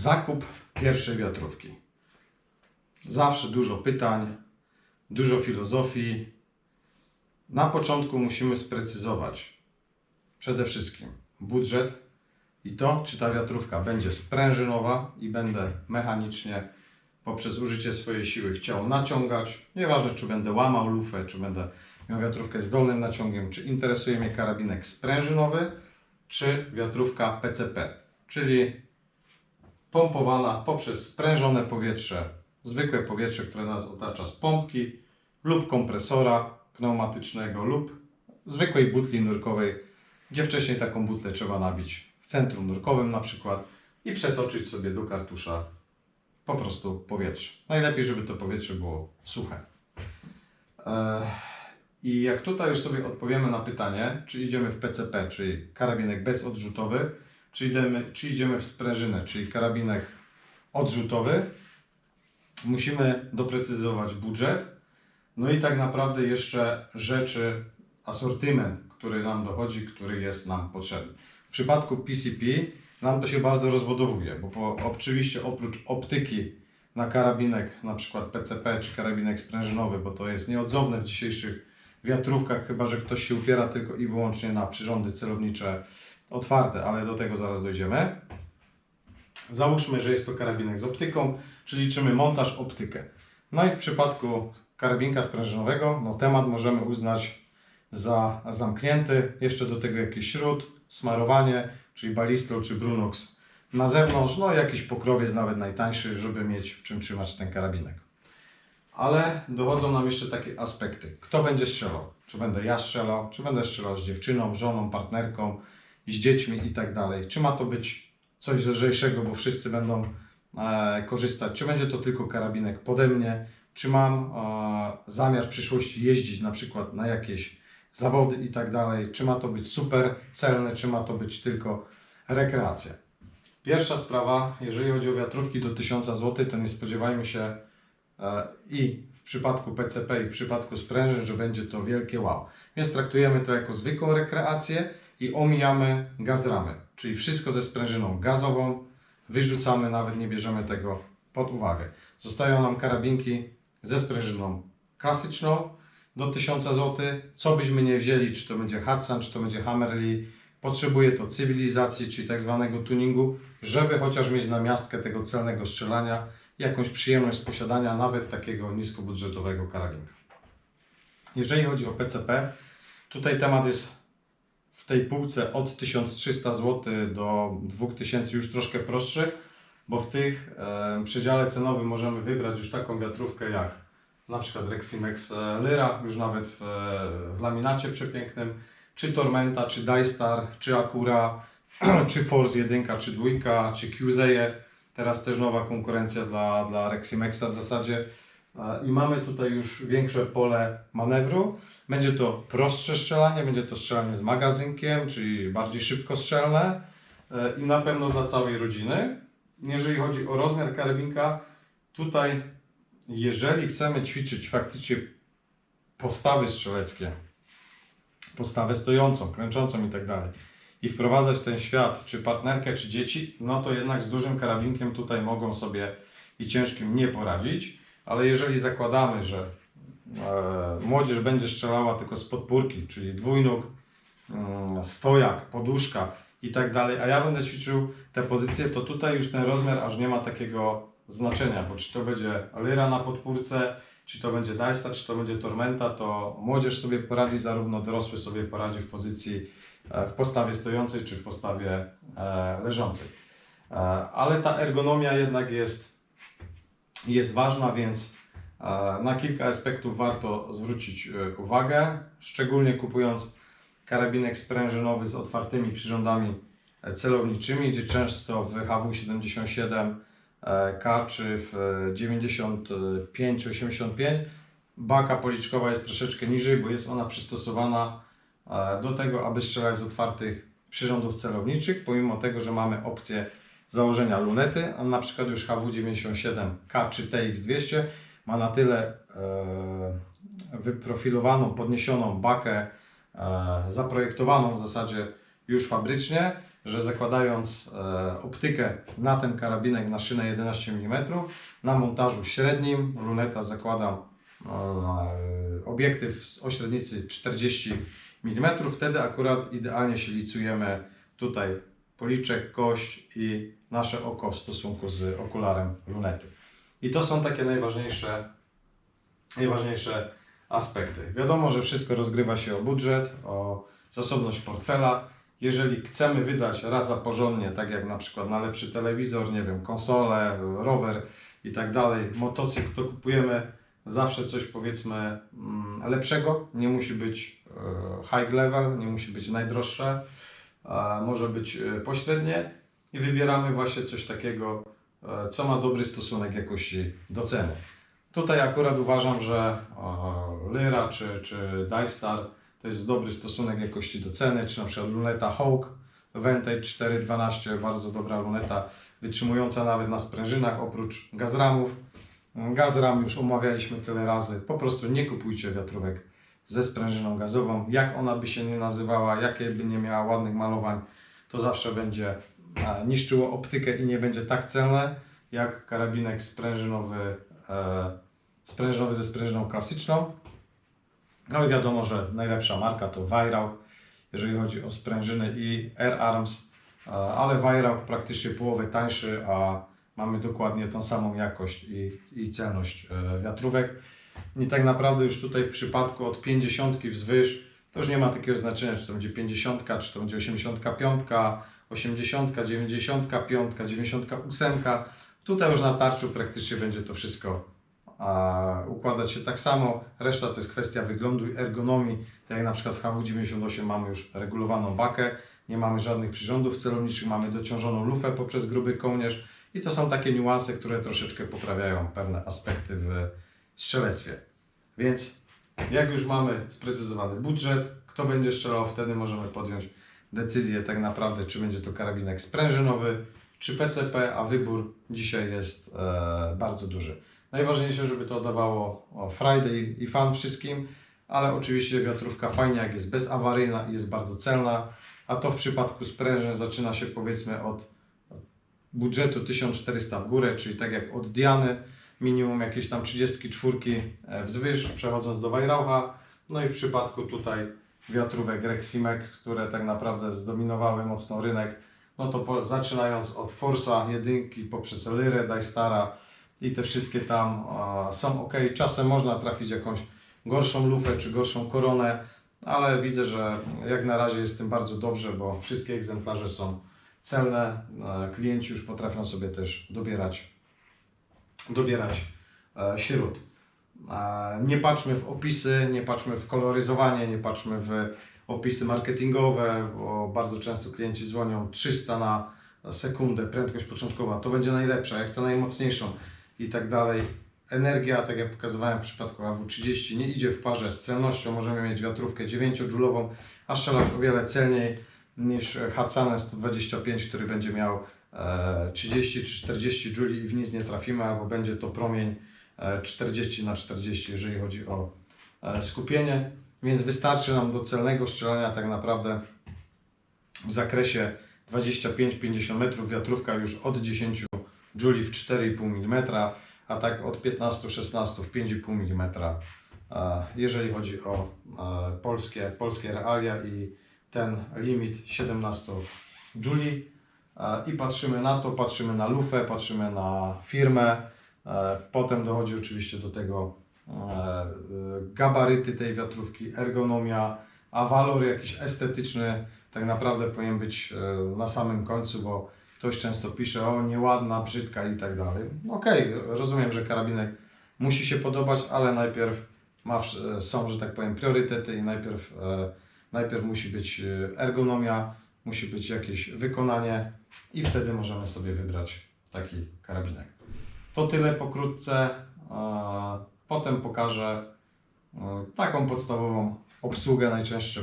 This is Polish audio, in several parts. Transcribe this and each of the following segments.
Zakup pierwszej wiatrówki. Zawsze dużo pytań, dużo filozofii. Na początku musimy sprecyzować przede wszystkim budżet i to, czy ta wiatrówka będzie sprężynowa i będę mechanicznie poprzez użycie swojej siły chciał naciągać. Nieważne, czy będę łamał lufę, czy będę miał wiatrówkę z dolnym naciągiem, czy interesuje mnie karabinek sprężynowy, czy wiatrówka PCP, czyli pompowana poprzez sprężone powietrze, zwykłe powietrze, które nas otacza z pompki lub kompresora pneumatycznego lub zwykłej butli nurkowej, gdzie wcześniej taką butlę trzeba nabić w centrum nurkowym na przykład i przetoczyć sobie do kartusza po prostu powietrze. Najlepiej, żeby to powietrze było suche. Eee, I jak tutaj już sobie odpowiemy na pytanie, czy idziemy w PCP, czyli karabinek bezodrzutowy, czy idziemy, czy idziemy w sprężynę, czyli karabinek odrzutowy, musimy doprecyzować budżet, no i tak naprawdę jeszcze rzeczy, asortyment, który nam dochodzi, który jest nam potrzebny. W przypadku PCP nam to się bardzo rozbudowuje, bo po, oczywiście oprócz optyki na karabinek, na przykład PCP czy karabinek sprężynowy, bo to jest nieodzowne w dzisiejszych wiatrówkach, chyba że ktoś się upiera tylko i wyłącznie na przyrządy celownicze otwarte, ale do tego zaraz dojdziemy. Załóżmy, że jest to karabinek z optyką, czyli liczymy montaż, optykę. No i w przypadku karabinka sprężynowego, no temat możemy uznać za zamknięty. Jeszcze do tego jakiś śród, smarowanie, czyli balistro czy brunox na zewnątrz, no jakiś pokrowiec nawet najtańszy, żeby mieć w czym trzymać ten karabinek. Ale dochodzą nam jeszcze takie aspekty. Kto będzie strzelał? Czy będę ja strzelał? Czy będę strzelał z dziewczyną, żoną, partnerką, z dziećmi i tak dalej? Czy ma to być coś lżejszego, bo wszyscy będą e, korzystać? Czy będzie to tylko karabinek pode mnie? Czy mam e, zamiar w przyszłości jeździć na przykład na jakieś zawody i tak dalej? Czy ma to być super celne, czy ma to być tylko rekreacja? Pierwsza sprawa, jeżeli chodzi o wiatrówki do 1000 zł, to nie spodziewajmy się e, i w przypadku PCP i w przypadku sprężyn, że będzie to wielkie wow. Więc traktujemy to jako zwykłą rekreację i omijamy gazramy, czyli wszystko ze sprężyną gazową, wyrzucamy, nawet nie bierzemy tego pod uwagę. Zostają nam karabinki ze sprężyną klasyczną do 1000 zł. Co byśmy nie wzięli, czy to będzie Hudson, czy to będzie Hammerly, potrzebuje to cywilizacji, czyli tak zwanego tuningu, żeby chociaż mieć na miastkę tego celnego strzelania jakąś przyjemność z posiadania nawet takiego niskobudżetowego karabinka. Jeżeli chodzi o PCP, tutaj temat jest w tej półce od 1300 zł do 2000 już troszkę prostszy, bo w tych przedziale cenowym możemy wybrać już taką wiatrówkę jak na przykład Reximex e, Lyra, już nawet w, e, w laminacie przepięknym, czy Tormenta, czy Dystar, czy Acura, czy Force 1, czy 2, czy QZE. Teraz też nowa konkurencja dla, dla Reximexa w zasadzie. I mamy tutaj już większe pole manewru. Będzie to prostsze strzelanie, będzie to strzelanie z magazynkiem, czyli bardziej szybkostrzelne e, i na pewno dla całej rodziny. Jeżeli chodzi o rozmiar karabinka, tutaj jeżeli chcemy ćwiczyć faktycznie postawy strzeleckie, postawę stojącą, klęczącą i tak dalej i wprowadzać ten świat, czy partnerkę, czy dzieci, no to jednak z dużym karabinkiem tutaj mogą sobie i ciężkim nie poradzić, ale jeżeli zakładamy, że e, młodzież będzie strzelała tylko z podpórki, czyli dwójnóg, mm, stojak, poduszka i tak dalej, a ja będę ćwiczył te pozycje, to tutaj już ten rozmiar aż nie ma takiego znaczenia, bo czy to będzie lyra na podpórce, czy to będzie Dajsta, czy to będzie Tormenta, to młodzież sobie poradzi, zarówno dorosły sobie poradzi w pozycji, e, w postawie stojącej, czy w postawie e, leżącej. Ale ta ergonomia jednak jest, jest ważna, więc e, na kilka aspektów warto zwrócić e, uwagę, szczególnie kupując karabinek sprężynowy z otwartymi przyrządami e, celowniczymi, gdzie często w HW77 e, K czy w e, 95 czy 85 baka policzkowa jest troszeczkę niżej, bo jest ona przystosowana do tego, aby strzelać z otwartych przyrządów celowniczych, pomimo tego, że mamy opcję założenia lunety, a na przykład już HW97K czy TX200 ma na tyle e, wyprofilowaną, podniesioną bakę, e, zaprojektowaną w zasadzie już fabrycznie, że zakładając e, optykę na ten karabinek na szynę 11 mm, na montażu średnim luneta zakładam obiektyw z o średnicy 40 mm, wtedy akurat idealnie się licujemy. Tutaj policzek, kość i nasze oko w stosunku z okularem lunety. I to są takie najważniejsze, najważniejsze aspekty. Wiadomo, że wszystko rozgrywa się o budżet, o zasobność portfela. Jeżeli chcemy wydać raz za porządnie, tak jak na przykład na lepszy telewizor, nie wiem, konsolę, rower i tak dalej, motocykl, to kupujemy zawsze coś powiedzmy mm, lepszego. Nie musi być e, high level, nie musi być najdroższe, może być e, pośrednie i wybieramy właśnie coś takiego, e, co ma dobry stosunek jakości do ceny. Tutaj akurat uważam, że Lyra czy, czy Dystar to jest dobry stosunek jakości do ceny, czy na przykład luneta Hawk Vantage 412, bardzo dobra luneta, wytrzymująca nawet na sprężynach, oprócz gazramów. Gazram już omawialiśmy tyle razy, po prostu nie kupujcie wiatrówek ze sprężyną gazową, jak ona by się nie nazywała, jakie by nie miała ładnych malowań, to zawsze będzie niszczyło optykę i nie będzie tak celne, jak karabinek sprężynowy, e, sprężynowy ze sprężyną klasyczną. No i wiadomo, że najlepsza marka to Weihrauch, jeżeli chodzi o sprężyny i Air Arms, e, ale Weihrauch praktycznie połowę tańszy, a mamy dokładnie tą samą jakość i, i celność e, wiatrówek. I tak naprawdę już tutaj w przypadku od 50 wzwyż to już nie ma takiego znaczenia, czy to będzie 50, czy to będzie 85, 80, 95, 98. Tutaj już na tarczu praktycznie będzie to wszystko a, układać się tak samo. Reszta to jest kwestia wyglądu i ergonomii. Tak jak na przykład w HW98 mamy już regulowaną bakę, nie mamy żadnych przyrządów celowniczych, mamy dociążoną lufę poprzez gruby kołnierz i to są takie niuanse, które troszeczkę poprawiają pewne aspekty w strzelectwie. Więc jak już mamy sprecyzowany budżet, kto będzie strzelał, wtedy możemy podjąć decyzję tak naprawdę, czy będzie to karabinek sprężynowy, czy PCP, a wybór dzisiaj jest e, bardzo duży. Najważniejsze, żeby to dawało Friday i fan wszystkim, ale oczywiście wiatrówka fajnie, jak jest bezawaryjna i jest bardzo celna, a to w przypadku sprężyn zaczyna się powiedzmy od budżetu 1400 w górę, czyli tak jak od Diany, minimum jakieś tam 34 e, wzwyż, przechodząc do Weihraucha. No i w przypadku tutaj wiatrówek Reximek, które tak naprawdę zdominowały mocno rynek, no to po, zaczynając od Forsa jedynki poprzez Lyrę, Dystara i te wszystkie tam a, są ok. Czasem można trafić jakąś gorszą lufę czy gorszą koronę, ale widzę, że jak na razie jest tym bardzo dobrze, bo wszystkie egzemplarze są celne. E, Klienci już potrafią sobie też dobierać, dobierać e, śród. E, Nie patrzmy w opisy, nie patrzmy w koloryzowanie, nie patrzmy w opisy marketingowe, bo bardzo często klienci dzwonią 300 na sekundę, prędkość początkowa, to będzie najlepsza, ja chcę najmocniejszą i tak dalej. Energia, tak jak pokazywałem w przypadku AW30, nie idzie w parze z celnością. Możemy mieć wiatrówkę 9-dżulową, a strzelać o wiele celniej niż Hatsanem 125, który będzie miał 30 czy 40 dżuli i w nic nie trafimy, albo będzie to promień e, 40 na 40, jeżeli chodzi o e, skupienie. Więc wystarczy nam do celnego strzelania tak naprawdę w zakresie 25-50 metrów wiatrówka już od 10 dżuli w 4,5 mm, a tak od 15-16 w 5,5 mm. e, Jeżeli chodzi o e, polskie, polskie realia i ten limit 17 dżuli. E, I patrzymy na to, patrzymy na lufę, patrzymy na firmę. Potem dochodzi oczywiście do tego gabaryty tej wiatrówki, ergonomia, a walor jakiś estetyczny tak naprawdę powinien być na samym końcu, bo ktoś często pisze, o nieładna, brzydka i tak dalej. Okej, rozumiem, że karabinek musi się podobać, ale najpierw ma, są, że tak powiem, priorytety i najpierw, e, najpierw musi być e, ergonomia, musi być jakieś wykonanie i wtedy możemy sobie wybrać taki karabinek. To tyle pokrótce. Potem pokażę e, taką podstawową obsługę, najczęstsze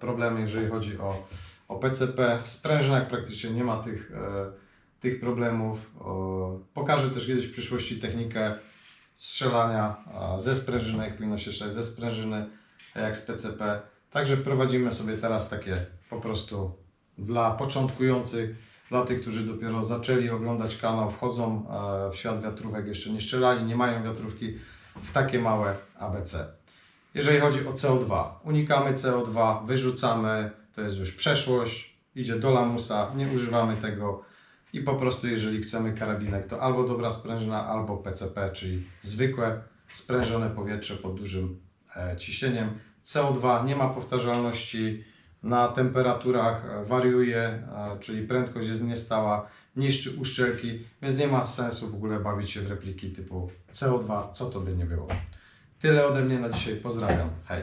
problemy, jeżeli chodzi o o PCP. W sprężynach praktycznie nie ma tych, e, tych problemów. Pokażę też kiedyś w przyszłości technikę strzelania ze sprężyny, jak powinno się strzelać ze sprężyny, jak z PCP. Także wprowadzimy sobie teraz takie po prostu dla początkujących, dla tych, którzy dopiero zaczęli oglądać kanał, wchodzą e, w świat wiatrówek, jeszcze nie strzelali, nie mają wiatrówki, w takie małe ABC. Jeżeli chodzi o CO2, unikamy CO2, wyrzucamy, to jest już przeszłość, idzie do lamusa, nie używamy tego i po prostu jeżeli chcemy karabinek, to albo dobra sprężyna, albo PCP, czyli zwykłe sprężone powietrze pod dużym e, ciśnieniem. CO2 nie ma powtarzalności, na temperaturach e, wariuje, e, czyli prędkość jest niestała, niszczy uszczelki, więc nie ma sensu w ogóle bawić się w repliki typu CO2, co to by nie było. Tyle ode mnie na dzisiaj, pozdrawiam, hej.